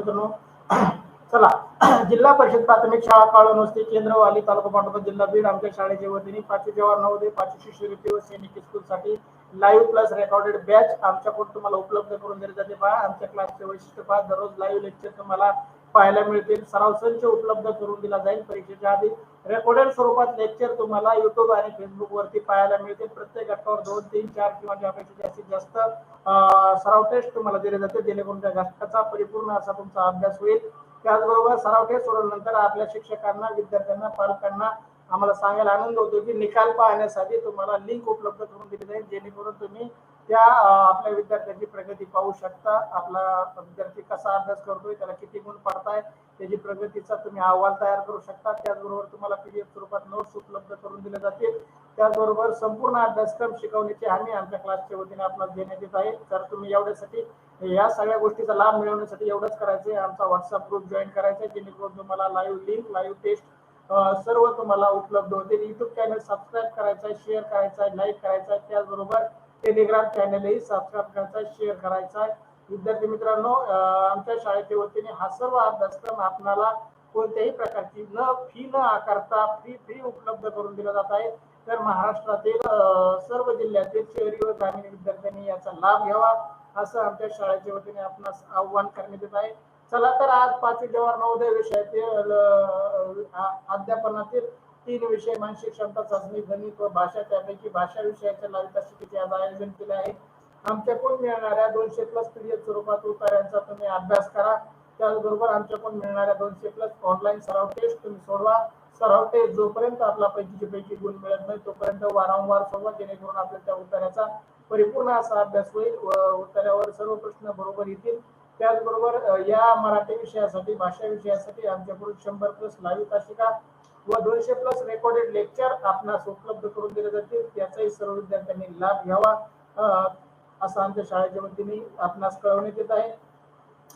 मित्रांनो चला. जिल्हा परिषद प्राथमिक शाळा काळूनवस्ती केंद्रवाली तालुका पांडुपा जिल्हा बीड आमच्या शाळेच्या वतीने पाचवी जवाहर नवोदय पाचवी शिष्यवृत्ती व सैनिक स्कूल साठी लाईव्ह प्लस रेकॉर्डेड बॅच आमच्याकडून तुम्हाला उपलब्ध करून दिले जाते. पहा आमच्या क्लासचे वैशिष्ट्य पहा. दररोज लाईव्ह लेक्चर तुम्हाला पाहायला मिळतील. सराव संच उपलब्ध करून दिला जाईल. परीक्षेच्या आधी रेकॉर्डेड स्वरूपात लेक्चर तुम्हाला युट्यूब आणि फेसबुक वरती पाहायला मिळतील. प्रत्येक घटकावर दोन तीन चार किंवा ज्यापेक्षा जास्तीत जास्त सराव टेस्ट तुम्हाला दिले जाते जेणेकरून त्या घटकाचा परिपूर्ण असा तुमचा अभ्यास होईल. त्याचबरोबर सराव टेस्ट सोडवल्यानंतर आपल्या शिक्षकांना विद्यार्थ्यांना पालकांना आम्हाला सांगायला आनंद होतो की निकाल पाहण्यासाठी तुम्हाला लिंक उपलब्ध करून दिली जाईल. जेणेकरून तुम्ही त्या आपल्या विद्यार्थ्यांची प्रगती पाहू शकता. आपला विद्यार्थी कसा अभ्यास करतोय त्याला किती गुण पडताय त्याची प्रगतीचा तुम्ही अहवाल तयार करू शकता. त्याचबरोबर तुम्हाला पीडीएफ स्वरूपात नोट्स उपलब्ध करून दिले जातील. त्याचबरोबर संपूर्ण अभ्यासक्रम शिकवण्याची हमी आमच्या क्लासच्या वतीने आपल्याला देण्यात येत आहे. तर तुम्ही एवढ्यासाठी या सगळ्या गोष्टीचा लाभ मिळवण्यासाठी एवढंच करायचं आहे आमचा व्हॉट्सअप ग्रुप जॉईन करायचा आहे जेणेकरून तुम्हाला लाईव्ह लिंक लाईव्ह टेस्ट सर्व तुम्हाला उपलब्ध होतील. युट्यूब चॅनल सबस्क्राईब करायचा आहे शेअर करायचा आहे लाईक करायचा आहे त्याचबरोबर टेलिग्राम चॅनलही सबस्क्राईब करायचा शेअर करायचा. आहे विद्यार्थी मित्रांनो आमच्या शाळेच्या वतीने हा सर्व अभ्यासक्रम आपणाला कोणत्याही प्रकारची न फी न आकारता फ्री फ्री उपलब्ध करून दिला जात आहे. तर महाराष्ट्रातील सर्व जिल्ह्यातील शहरी व ग्रामीण विद्यार्थ्यांनी याचा लाभ घ्यावा असं आमच्या शाळेच्या वतीने आपणास आव्हान करण्यात येत आहे. चला तर आज पाचवी जवाहर नवोदय विषयातील अध्यापनातील तीन विषय मानसिक क्षमता चाचणी गणित व भाषा त्यापैकी भाषा विषयाच्या लाविता शिकेचे आज आयोजन केले आहे. आमच्याकडून मिळणाऱ्या दोनशे प्लस पीडीएफ स्वरूपात उतार्यांचा तुम्ही अभ्यास करा. त्याचबरोबर आमच्याकडून मिळणाऱ्या दोनशे प्लस ऑनलाईन सराव टेस्ट तुम्ही सोडवा. सराव टेस्ट जोपर्यंत आपला पैकीचे पैकी गुण मिळत नाही तोपर्यंत वारंवार सोडवा जेणेकरून आपल्या त्या उतार्याचा परिपूर्ण असा अभ्यास होईल व उतार्यावर सर्व प्रश्न बरोबर येतील. त्याचबरोबर या मराठी विषयासाठी भाषा विषयासाठी आमच्याकडून शंभर प्लस लावी तासिका व दोनशे प्लस रेकॉर्डेड लेक्चर आपणास उपलब्ध करून दिले जातील. त्याचाही सर्व विद्यार्थ्यांनी लाभ घ्यावा असं आमच्या शाळेच्या वतीने आपणास कळवण्यात येत आहे.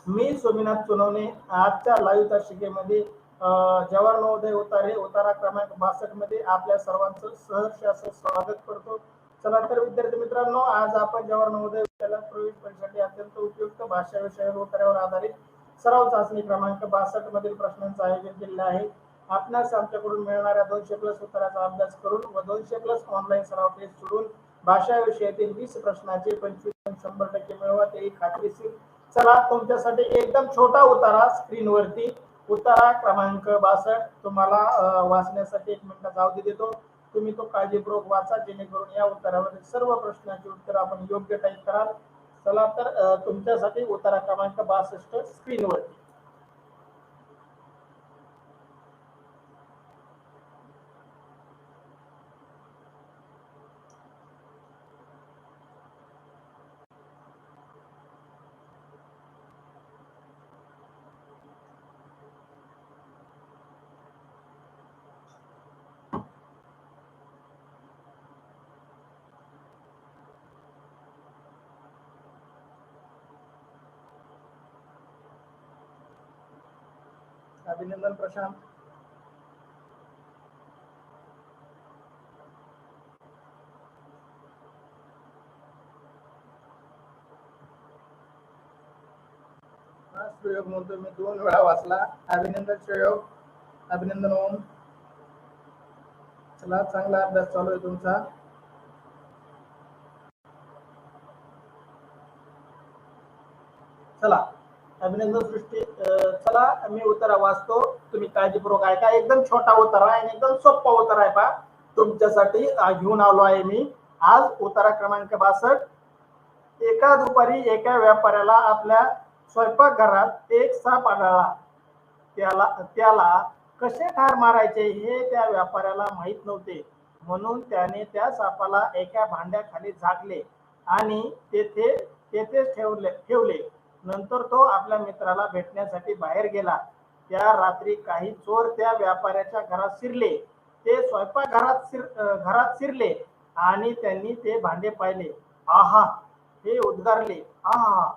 मी सोमीनाथ सोनवणे आजच्या लाईव्ह तासिकेमध्ये जवाहर नवोदय उतारे उतारा क्रमांक बासष्टमध्ये आपल्या सर्वांचं सहर्ष असं स्वागत करतो. चला तर विद्यार्थी मित्रांनो आज आपण जवाहर नवोदय प्रवेश परीक्षेसाठी अत्यंत उपयुक्त भाषा विषयावर उतार्यावर आधारित सराव चाचणी क्रमांक बासष्ट मधील प्रश्नांचं आयोजन केलेलं आहे. आपणास आमच्याकडून मिळणाऱ्या दोनशे प्लस उत्तराचा अभ्यास करून व दोनशे प्लस ऑनलाईन सराव टेस्ट सोडून भाषा विषयातील वीस प्रश्नाचे पंचवीस शंभर टक्के मिळवा तेही खात्रीशीर. चला तुमच्यासाठी एकदम छोटा उतारा स्क्रीन वरती उतारा क्रमांक बासष्ट. तुम्हाला वाचण्यासाठी एक मिनिटाचा अवधी देतो. तुम्ही तो काळजीपूर्वक वाचा जेणेकरून या उत्तरावरील सर्व प्रश्नांची उत्तर आपण योग्य टाईप कराल. चला तर तुमच्यासाठी उतारा क्रमांक बासष्ट स्क्रीनवरती. अभिनंदन प्रशांत. प्रयोग म्हणतो मी दोन वेळा वाचला. अभिनंदन प्रयोग अभिनंदन ओम. चला चांगला अभ्यास चालू आहे तुमचा. चला. अभिनंदन सृष्टी चला मी उतारा वाचतो. तुम्ही काळजीपूर्वक ऐका. एकदम छोटा उतारा आहे आणि एकदम सोपा उतारा आहे पा तुमच्यासाठी घेऊन आलो आहे मी. आज उतारा क्रमांक बासष्ट. एका दुपारी एका व्यापाऱ्याला आपल्या स्वयंपाकघरात एक साप आढळला. त्याला त्याला कसे ठार मारायचे हे त्या व्यापाऱ्याला माहीत नव्हते. म्हणून त्याने त्या सापाला एका भांड्याखाली झाकले आणि तेथे तेथेच ठेवले ठेवले. नंतर तो आपल्या मित्राला भेटण्यासाठी बाहेर गेला. त्या रात्री काही चोर त्या व्यापाऱ्याच्या घरात शिरले. ते स्वयंपाकघरात शिर घरात शिरले आणि त्यांनी ते भांडे पाहिले. आहा हे उद्गारले. आहा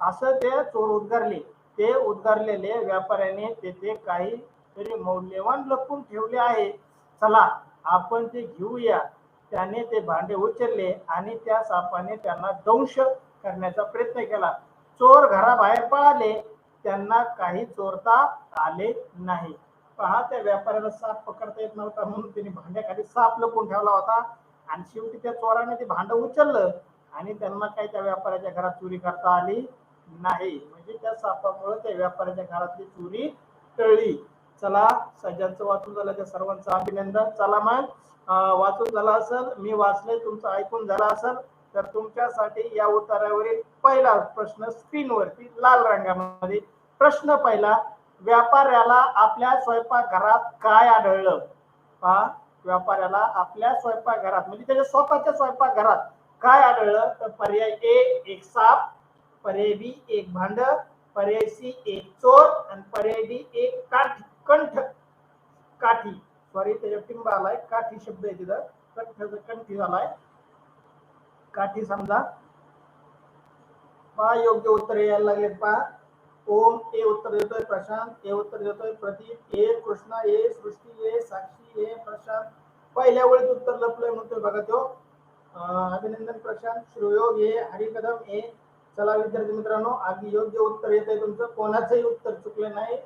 असं ते चोर उद्गारले. ते उद्गारलेले व्यापाऱ्याने तेथे काही तरी मौल्यवान लपून ठेवले आहे. चला आपण ते घेऊया. त्याने ते भांडे उचलले आणि त्या सापाने त्यांना दंश करण्याचा प्रयत्न केला. चोर घराबाहेर पळाले त्यांना काही चोरता आले नाही. पहा त्या व्यापाऱ्याला साप पकडता येत नव्हता म्हणून त्यांनी भांड्याखाली साप लपून ठेवला होता. आणि शेवटी त्या चोराने ते भांड उचललं आणि त्यांना काही त्या व्यापाऱ्याच्या घरात चोरी करता आली नाही. म्हणजे त्या सापामुळे त्या व्यापाऱ्याच्या घरातली चोरी टळली. चला सज्जांचं वाचून झालं त्या सर्वांचं अभिनंदन. चला मग वाचून झालं असेल मी वाचलंय तुमचं ऐकून झालं असेल. तर तुमच्यासाठी या उत्तरावरील पहिला प्रश्न स्क्रीनवरती लाल रंगामध्ये. प्रश्न पहिला व्यापाऱ्याला आपल्या स्वयंपाकघरात काय आढळलं? हा? व्यापाऱ्याला आपल्या स्वयंपाकघरात म्हणजे त्याच्या स्वतःच्या स्वयंपाकघरात काय आढळलं? तर पर्याय ए एक साप पर्याय बी एक भांड पर्याय सी एक चोर आणि पर्याय डी एक काठी कंठ. काठी. सॉरी त्याच्या टिंबा आलाय काठी शब्द आहे तिथं. कंठ कंठी झालाय. काठी समजा. पहा योग्य उत्तर यायला लागले पहा ओम ए उत्तर देतोय प्रशांत. ए उत्तर देतोय प्रदीप ए कृष्णा. ए सृष्टी. ए साक्षी. ए प्रशांत. पहिल्या वेळेत उत्तर लपलंय म्हणतोय बघा तो. अभिनंदन प्रशांत. श्रुयोग ए हरिकदम. ए चला विद्यार्थी मित्रांनो अगदी योग्य उत्तर येत आहे तुमचं. कोणाचंही उत्तर चुकलं नाही.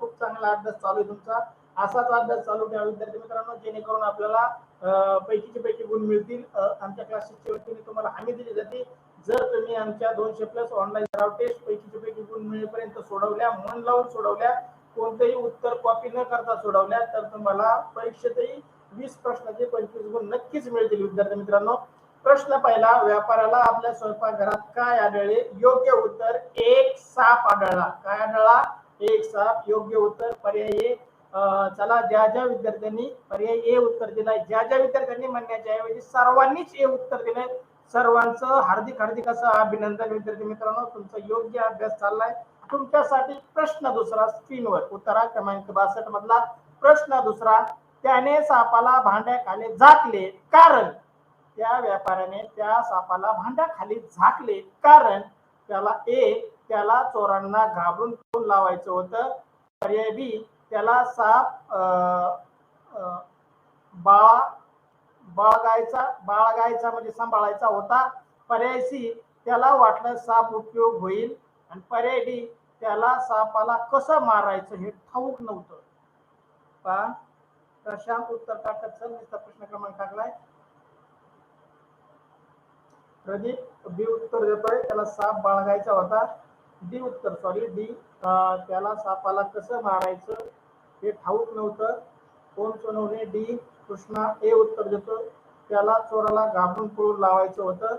खूप चांगला अभ्यास चालू आहे तुमचा. असाच अभ्यास चालू ठेवा विद्यार्थी मित्रांनो जेणेकरून आपल्याला पैकीचे पैकी गुण मिळतील. आमच्या क्लासेसच्या वतीने तुम्हाला हमी दिली जाते. जर तुम्ही आमच्या दोनशे प्लस ऑनलाईन सराव टेस्ट पैकीचे पैकी गुण मिळेपर्यंत सोडवल्या मन लावून सोडवल्या कोणतेही उत्तर कॉपी न करता सोडवल्या तर तुम्हाला परीक्षेतही वीस प्रश्नाचे पंचवीस गुण नक्कीच मिळतील विद्यार्थी मित्रांनो. प्रश्न पहिला व्यापाऱ्याला आपल्या स्वयंपाकघरात काय आढळले? योग्य उत्तर एक साप आढळला. काय आढळला? एक साप. योग्य उत्तर पर्याय चला ज्या ज्या विद्यार्थ्यांनी पर्याय ए उत्तर दिलाय ज्या ज्या विद्यार्थ्यांनी म्हणण्याच्या ऐवजी सर्वांनीच ए उत्तर दिलंय सर्वांचं हार्दिक हार्दिक असं अभिनंदन विद्यार्थी मित्रांनो. तुमचा योग्य अभ्यास चाललाय. तुमच्यासाठी प्रश्न दुसरा स्क्रीनवर उत्तरा क्रमांक बासष्ट मधला प्रश्न दुसरा त्याने सापाला भांड्याखाली झाकले कारण त्या व्यापाऱ्याने त्या सापाला भांड्याखाली झाकले कारण त्याला ए त्याला चोरांना घाबरून लावायचं होतं? पर्याय बी त्याला साप अं, बाळा बाळगायचा बाळगायचा म्हणजे सांभाळायचा होता. पर्यायसी त्याला वाटलं साप उपयोग होईल आणि पर्यायी त्याला सापाला कसं मारायचं हे ठाऊक नव्हतं. पहा प्रशांत उत्तर टाकत चल प्रश्न क्रमांक टाकलाय प्रदीप बी उत्तर देतोय. त्याला साप बाळगायचा होता. डी उत्तर सॉरी डी त्याला सापाला कसं मारायचं? हे ठाऊक नव्हतं. कोण सोनवणे? डी. कृष्णा. ए उत्तर देतो. त्याला चोराला घाबरून पळून लावायचं होतं.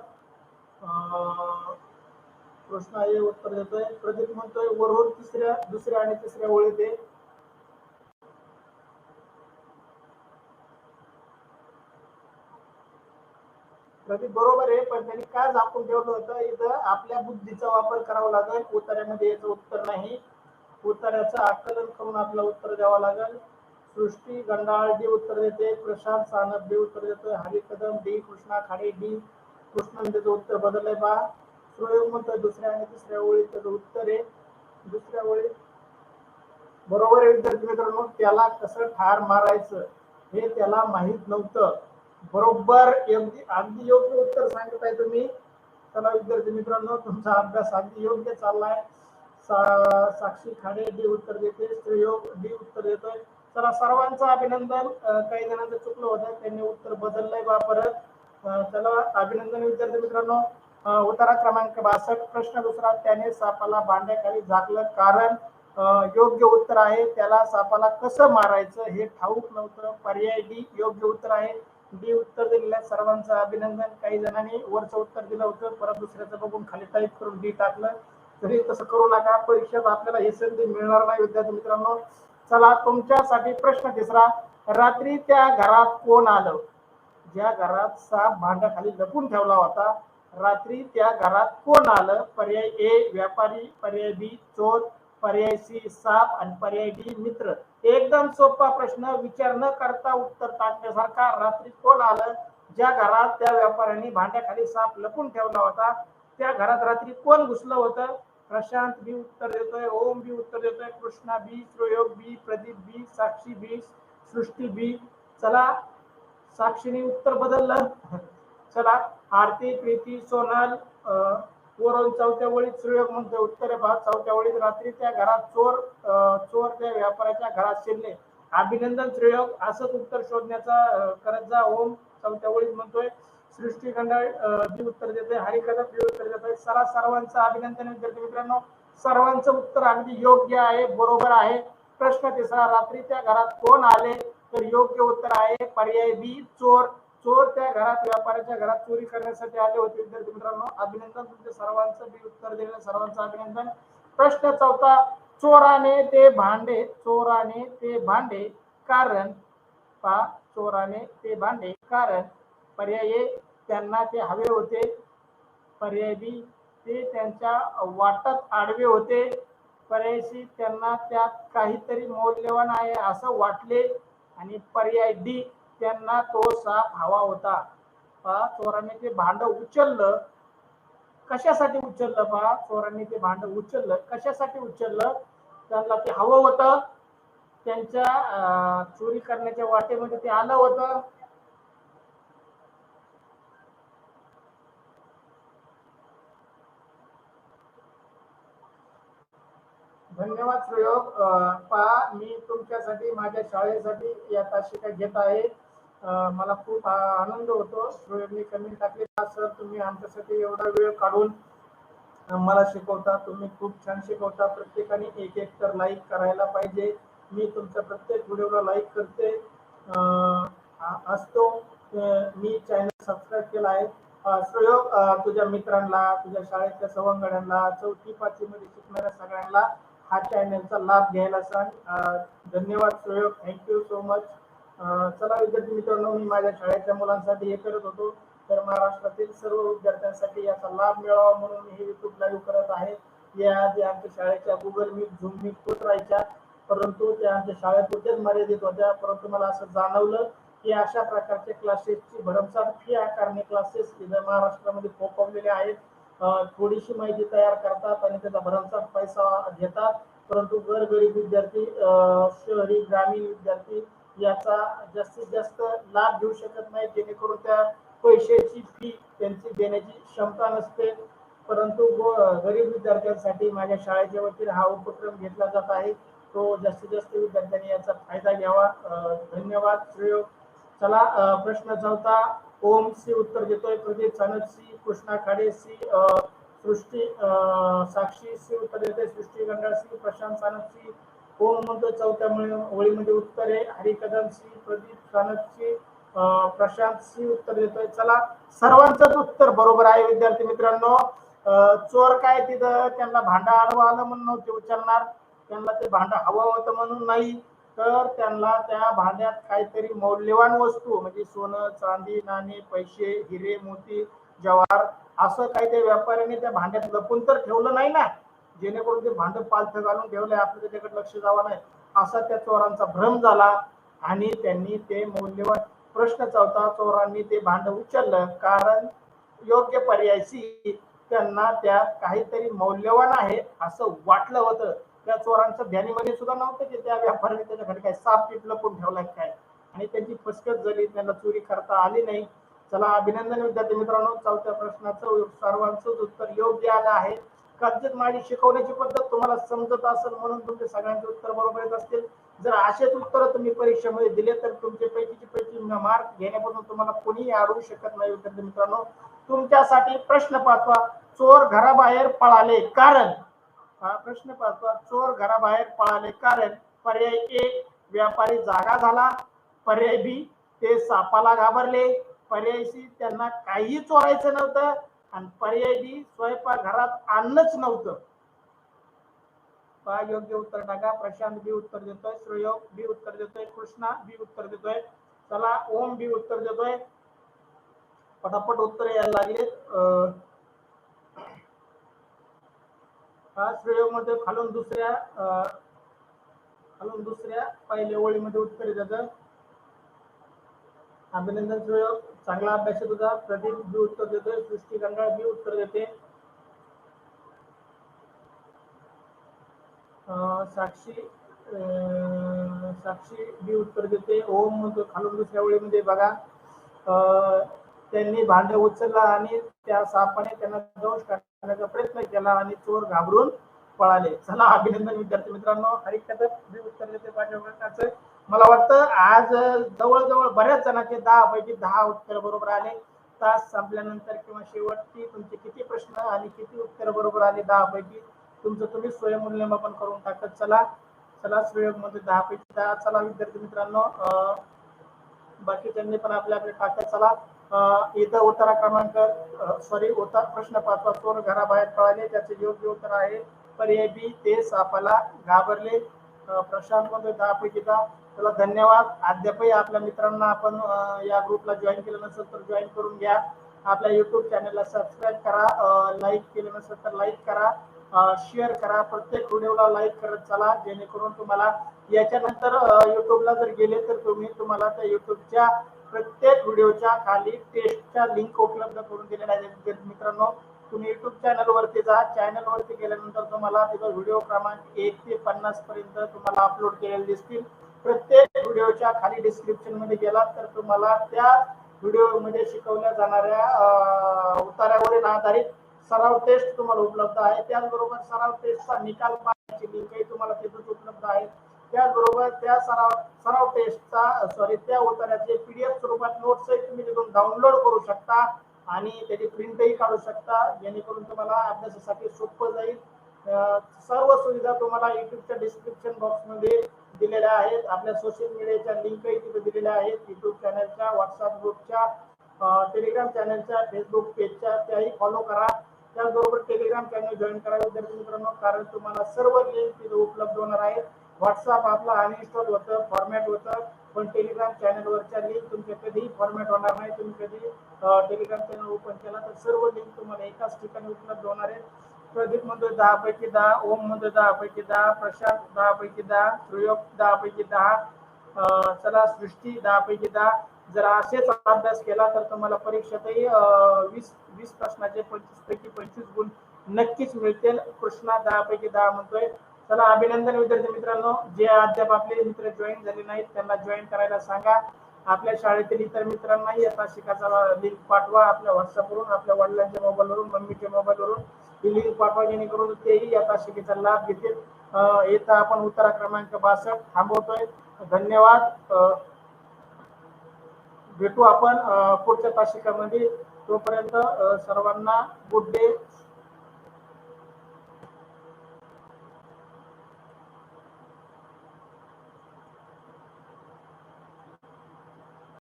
कृष्णा ए उत्तर देतोय. प्रदीप म्हणतोय वरून तिसऱ्या दुसऱ्या आणि तिसऱ्या ओळीत आहे. प्रदीप बरोबर आहे पण त्यांनी काय झाकून ठेवलं होतं? इथं आपल्या बुद्धीचा वापर करावा लागेल. उतार्यामध्ये याचं उत्तर नाही. उत्तराचं आकलन करून आपलं उत्तर द्यावं लागेल. सृष्टी गंडाळ डी उत्तर देते. प्रशांत सानप डी उत्तर देतोय. Hari Kadam D Krishna Khade D Krishna. त्याचं म्हणजे उत्तर बदललंय बा सुयोग म्हणतोय दुसऱ्या आणि तिसऱ्या ओळीत त्याचं उत्तर आहे. दुसऱ्या ओळीत. बरोबर आहे विद्यार्थी मित्रांनो त्याला कसं ठार मारायचं हे त्याला माहीत नव्हतं. बरोबर अगदी अगदी योग्य उत्तर सांगत आहे तुम्ही. चला विद्यार्थी मित्रांनो तुमचा अभ्यास अगदी योग्य चाललाय. सा- साक्षी खाडे डी उत्तर देते श्रेयोग डी उत्तर देतोय. चला सर्वांचं अभिनंदन. काही जणांचं चुकलं होतं त्यांनी उत्तर बदललंय बा परत. चला अभिनंदन विद्यार्थी मित्रांनो. उतारा उत्तरा क्रमांक बासष्ट प्रश्न दुसरा त्याने सापाला भांड्याखाली झाकलं. कारण योग्य उत्तर आहे त्याला सापाला कसं मारायचं हे ठाऊक नव्हतं. पर्याय डी योग्य उत्तर आहे. डी उत्तर दिलेल्या सर्वांचं अभिनंदन. काही जणांनी वरचं उत्तर दिलं होतं परत दुसऱ्याचं बघून खाली टाईप करून डी टाकलं. तरी तसं करू नका. परीक्षेत आपल्याला ही संधी मिळणार नाही विद्यार्थी मित्रांनो. चला तुमच्यासाठी प्रश्न तिसरा. रात्री त्या घरात कोण आलं? ज्या घरात साप भांड्याखाली लपून ठेवला होता रात्री त्या घरात कोण आलं? पर्याय ए व्यापारी पर्याय बी चोर पर्याय सी साप आणि पर्याय डी मित्र. एकदम सोपा प्रश्न. विचार न करता उत्तर टाकण्यासारखा. रात्री कोण आलं? ज्या घरात त्या व्यापाऱ्यांनी भांड्याखाली साप लपून ठेवला होता त्या घरात रात्री कोण घुसलं होतं? प्रशांत बी उत्तर देतोय ओम बी उत्तर देतोय कृष्णा बी श्रोयोग बी प्रदीप बी साक्षी बी सृष्टी बी चला साक्षीने उत्तर बदललं. चला आरती प्रीती सोनल वरून चौथ्या वळीत सुयोग म्हणतो उत्तरे भाग चौथ्या वळीत रात्री त्या घरात चोर चोर त्या व्यापाऱ्याच्या घरात शिरले. अभिनंदन श्रेयोग असंच उत्तर शोधण्याचा करत जा ओम. चौथ्या वळीत म्हणतोय सृष्टी खंडाळ बी उत्तर देते हरिकथा बी उत्तर देते सरा सर्वांचं अभिनंदन विद्यार्थी मित्रांनो सर्वांचं उत्तर अगदी योग्य आहे बरोबर आहे. प्रश्न तिसरा रात्री त्या घरात कोण आले? तर योग्य उत्तर आहे पर्याय बी चोर. चोर त्या घरात व्यापाऱ्याच्या घरात चोरी करण्यासाठी आले होते. विद्यार्थी मित्रांनो अभिनंदन तुमचे सर्वांचं बी उत्तर दिलं सर्वांचं अभिनंदन. प्रश्न चौथा चोराने ते भांडे चोराने ते भांडे कारण पा चोराने ते भांडे कारण पर्याय त्यांना ते हवे होते. पर्याय बी ते त्यांच्या वाटत आडवे होते. पर्यायशी त्यांना त्यात काहीतरी मौल्यवान आहे असं वाटले आणि पर्याय डी त्यांना तो साप हवा होता. पहा चोराने ते भांड उचललं. कशासाठी उचललं पहा चोरांनी ते भांड उचललं. कशासाठी उचललं? त्यांना ते हवं होतं. त्यांच्या चोरी करण्याच्या वाटेमध्ये ते आलं होतं. धन्यवाद प्रयोग पहा मी तुमच्यासाठी माझ्या शाळेसाठी या तासिका घेत आहे. मला खूप आनंद होतो. प्रयोगने कमी टाकले. सर तुम्ही आमच्यासाठी एवढा वेळ काढून मला शिकवता. तुम्ही खूप छान शिकवता. प्रत्येकाने एक एक तर लाईक करायला पाहिजे. मी तुमच्या प्रत्येक व्हिडिओला लाईक करते. असतो. मी चॅनल सबस्क्राईब केला आहे. प्रयोग तुझ्या मित्रांना तुझ्या शाळेतल्या सवंगड्यांना चौथी पाचवी मध्ये शिकणाऱ्या सगळ्यांना हा चॅनलचा लाभ घ्यायला सांग धन्यवाद सुयोग थँक्यू सो मच चला विद्यार्थी मित्रांनो मी माझ्या शाळेच्या मुलांसाठी हे करत होतो. तर महाराष्ट्रातील सर्व विद्यार्थ्यांसाठी याचा लाभ मिळावा म्हणून मी हे युट्यूब लाईव्ह करत आहे. याआधी आमच्या शाळेच्या गुगल मीट झूम मीट होत राहायच्या. परंतु त्या आमच्या शाळेपुरतेच मर्यादित होत्या. परंतु मला असं जाणवलं की अशा प्रकारचे क्लासेसची भरमसाठ फी आकारणे क्लासेस महाराष्ट्रामध्ये फोफवलेले आहेत. थोडीशी माहिती तयार करतात आणि त्याचा भरमसाठ पैसा घेतात. परंतु गरगरीब विद्यार्थी शहरी ग्रामीण विद्यार्थी याचा जास्तीत जास्त लाभ घेऊ शकत नाही. जेणेकरून त्या पैशाची फी त्यांची देण्याची क्षमता नसते. परंतु गरीब विद्यार्थ्यांसाठी माझ्या शाळेच्या वतीने हा उपक्रम घेतला जात आहे. तो जास्तीत जास्त विद्यार्थ्यांनी याचा फायदा घ्यावा. धन्यवाद. श्रेय. चला प्रश्न चौथा ओम सी उत्तर देतोय Pradeep Chanak C Krishna Khade C Srushti Sakshi C उत्तर देतोय सृष्टी गंगा सी प्रशांत चानक सी ओम म्हणतो चौथ्या होळीमध्ये उत्तर आहे Hari Kadam C Pradeep Chanak C Prashant C उत्तर देतोय. चला सर्वांचंच उत्तर बरोबर आहे विद्यार्थी मित्रांनो. चोर काय तिथं? त्यांना भांडा आडवं आलं म्हणून नव्हते उचलणार. त्यांना ते भांडं हवं होतं म्हणून नाही. तर त्यांना त्या भांड्यात काहीतरी मौल्यवान वस्तू म्हणजे सोनं चांदी नाणे पैसे हिरे मोती जवार असं काही त्या व्यापाऱ्याने त्या भांड्यात लपून तर ठेवलं नाही ना? जेणेकरून ते भांड पालथं घालून ठेवलंय आपलं त्याच्याकडे लक्ष जावं नाही. असा त्या चोरांचा भ्रम झाला आणि त्यांनी ते मौल्यवान प्रश्न चौथा चोरांनी ते भांड उचललं. कारण योग्य पर्यायशी त्यांना त्यात काहीतरी मौल्यवान आहे असं वाटलं होतं. त्या चोरांच्या ध्यानीमध्ये सुद्धा नव्हतं की त्या व्यापाऱ्याने त्याच्याकडे काय साप पीठ लपून ठेवलाय काय? आणि त्यांची फसकत झाली त्यांना चोरी करता आली नाही. चला अभिनंदन विद्यार्थी मित्रांनो चौथ्या प्रश्नाचं सर्वांचं उत्तर योग्य आलं आहे. कदाचित माझी शिकवण्याची पद्धत तुम्हाला समजत असेल म्हणून तुमचे सगळ्यांचे उत्तर बरोबर येत असतील. जर असेच उत्तर तुम्ही परीक्षेमध्ये दिले तर तुमचे पैकीचे पैकी मार्क घेण्यापासून तुम्हाला कोणीही अडवू शकत नाही विद्यार्थी मित्रांनो. तुमच्यासाठी प्रश्न पाठवा. चोर घराबाहेर पळाले. कारण प्रश्न पाचवा चोर घराबाहेर पळाले. कारण पर्याय ए व्यापारी जागा झाला. पर्याय बी ते सापाला घाबरले. पर्याय सी त्यांना काही चोरायचं नव्हतं. आणि पर्याय बी स्वयंपाक घरात अन्नच नव्हतं. पहा योग्य उत्तर टाका. प्रशांत बी उत्तर देतोय. श्रेयोग बी उत्तर देतोय. कृष्णा बी उत्तर देतोय. चला ओम बी उत्तर देतोय. पटापट उत्तर यायला लागलेत. पाच वेळेमध्ये मध्ये खालून दुसऱ्या अं, खालून दुसऱ्या पहिल्या ओळीमध्ये उत्तर देतं अभिनंदन श्रेयोग चांगला अभ्यास आहे तुझा. प्रदीप बी उत्तर देतोय. सृष्टी गंगाळ बी उत्तर देते. अं, साक्षी अं, साक्षी बी उत्तर देते. ओम म्हणतो खालून दुसऱ्या ओळीमध्ये बघा. अं, त्यांनी भांड उचललं आणि त्या सापाने त्यांना दोष करण्याचा प्रयत्न केला आणि चोर घाबरून पळाले. चला अभिनंदन विद्यार्थी मित्रांनो. हरिक कदम उत्तर देते पाठ्यपुस्तकाचं मला वाटतं आज जवळजवळ बऱ्याच जणांचे दहा पैकी दहा उत्तर बरोबर आले. तास संपल्यानंतर किंवा शेवटची तुमचे किती प्रश्न आणि किती उत्तर बरोबर आले दहा पैकी तुमचं तुम्ही स्वयंमूल्यमापन करून टाकत चला. चला स्वयंमध्ये दहा पैकी दहा. चला विद्यार्थी मित्रांनो बाकी बाकीच्यांनी पण आपल्याकडे टाकत चला. इथं उत्तरा क्रमांक सॉरी उत्तर प्रश्न पाचवा चोर घराबाहेर पळाले त्याचे योग्य उत्तर आहे. पर्याय बी ते सापाला घाबरले. प्रशांत मध्ये दहा पैकी दहा. त्याला धन्यवाद. अद्यापही आपल्या मित्रांना आपण या ग्रुपला जॉईन केलं नसेल तर जॉईन करून घ्या. आपल्या युट्यूब चॅनलला सबस्क्राईब करा. लाईक केलं नसेल तर लाईक करा. शेअर करा. प्रत्येक व्हिडिओला लाईक करत चला जेणेकरून तुम्हाला याच्यानंतर युट्यूबला जर गेले तर तुम्ही तुम्हाला त्या युट्यूबच्या प्रत्येक व्हिडिओच्या खाली टेस्टच्या लिंक उपलब्ध करून दिलेल्या आहेत. मित्रांनो तुम्ही युट्यूब चॅनल वरती जा. चॅनल वरती गेल्यानंतर तुम्हाला तिथं व्हिडिओ क्रमांक एक ते पन्नास पर्यंत तुम्हाला अपलोड केलेले दिसतील. प्रत्येक व्हिडिओच्या खाली डिस्क्रिप्शनमध्ये गेलात तर तुम्हाला त्या व्हिडिओमध्ये शिकवल्या जाणाऱ्या अं, उतार्यावरील आधारित सराव टेस्ट तुम्हाला उपलब्ध आहे. त्याचबरोबर सराव टेस्टचा निकाल पाहण्याची लिंकही तुम्हाला तिथंच उपलब्ध आहे. त्याचबरोबर त्या सराव सराव टेस्टचा सॉरी त्या उत्तराचे पीडीएफ स्वरूपात नोट्स तुम्ही तिथून डाउनलोड करू शकता आणि त्याची प्रिंटही काढू शकता. जेणेकरून तुम्हाला अभ्यासासाठी सोपं जाईल. सर्व सुविधा तुम्हाला युट्यूबच्या डिस्क्रिप्शन बॉक्समध्ये दिलेल्या आहेत. आपल्या सोशल मीडियाच्या लिंकही तिथे दिलेल्या आहेत. युट्यूब चॅनलच्या व्हॉट्सअप ग्रुपच्या टेलिग्राम चॅनलच्या फेसबुक पेजच्या त्याही फॉलो करा. त्याचबरोबर टेलिग्राम चॅनल जॉईन करा विद्यार्थी मित्रांनो कारण तुम्हाला सर्व लिंक तिथे उपलब्ध होणार आहेत. व्हॉट्सअप आपला अनइन्स्टॉल होतं फॉर्मॅट होतं पण टेलिग्राम चॅनलवरच्या लिंक तुमच्या कधीही फॉर्मॅट होणार नाही. तुम्ही कधी टेलिग्राम चॅनल ओपन केला तर सर्व लिंक तुम्हाला एकाच ठिकाणी उपलब्ध होणार आहेत. प्रदीपमध्ये दहा पैकी दहा ओममध्ये दहा पैकी दहा प्रशांत दहा पैकी दहा श्रेयोग दहा पैकी दहा चला सृष्टी दहा पैकी दहा जर असेच अभ्यास केला तर तुम्हाला परीक्षेतही वीस वीस प्रश्नाचे पंचवीस पैकी पंचवीस गुण नक्कीच मिळतील. कृष्णा दहा पैकी दहा म्हणतोय. चला अभिनंदन विद्यार्थी मित्रांनो. जे अद्याप आपले मित्र जॉईन झाले नाहीत त्यांना जॉईन करायला सांगा. आपल्या शाळेतील इतर मित्रांनाही आता शिकायचा लिंक पाठवा आपल्या व्हॉट्सअपवरून आपल्या वडिलांच्या मोबाईलवरून मम्मीच्या मोबाईलवरून ही लिंक पाठवा जेणेकरून तेही आता शिकेचा लाभ घेतील. येता आपण उत्तरा क्रमांक बासष्ट. थांबवतोय. धन्यवाद. अं, भेटू आपण पुढच्या तासिकामध्ये. तोपर्यंत सर्वांना गुड डे